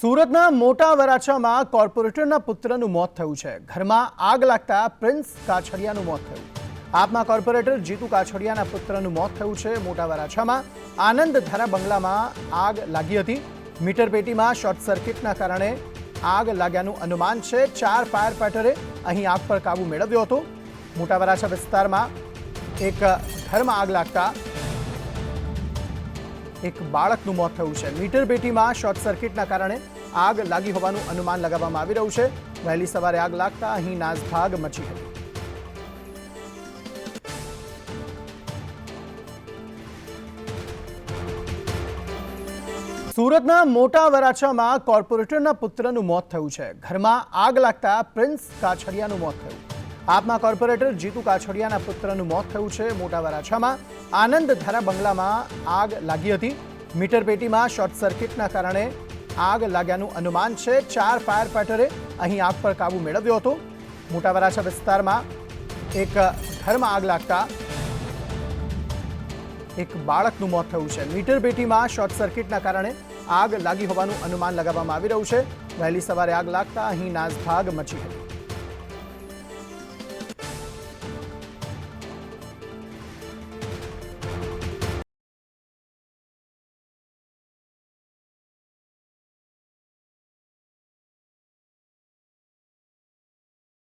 સુરતના મોટા વરાછામાં કોર્પોરેટરના પુત્રનું મોત થયું છે. ઘરમાં આગ લાગતા પ્રિન્સ કાછડિયાનું મોત થયું. આપમાં કોર્પોરેટર જીતુ કાછડિયાના પુત્રનું મોત થયું છે. મોટા વરાછામાં આનંદ ધારા બંગલામાં આગ લાગી હતી. મીટર પેટીમાં શોર્ટ સર્કિટના કારણે આગ લાગ્યાનું અનુમાન છે. ચાર ફાયર ફાઈટરે અહીં આગ પર કાબુ મેળવ્યો હતો. મોટા વરાછા વિસ્તારમાં એક ઘરમાં આગ લાગતા એક બાળકનું મોત થયું છે. મીટર પેટીમાં શોર્ટ સર્કિટના કારણે આગ લાગી હોવાનું અનુમાન લગાવવામાં આવી રહ્યું છે. વહેલી સવારે આગ લાગતા અહીં નાસભાગ મચી હતી સુરતના મોટા વરાછામાં કોર્પોરેટરના પુત્રનું મોત થયું છે. ઘરમાં આગ લાગતા પ્રિન્સ કાછડિયાનું મોત થયું. આપમાં કોર્પોરેટર જીતુ કાછડિયાના પુત્રનું મોત થયું છે, મોટા વરાછામાં. આનંદ ધારા બંગલામાં આગ લાગી હતી. મીટર પેટીમાં શોર્ટ સર્કિટના કારણે આગ લાગ્યાનું અનુમાન છે. ચાર ફાયર ફાઈટરે અહીં આગ પર કાબુ મેળવ્યો હતો. મોટા વરાછા વિસ્તારમાં એક ઘરમાં આગ લાગતા એક બાળકનું મોત થયું છે. મીટર પેટીમાં શોર્ટ સર્કિટના કારણે આગ લાગી હોવાનું અનુમાન લગાવવામાં આવી રહ્યું છે. વહેલી સવારે આગ લાગતા અહીં નાસભાગ મચી હતી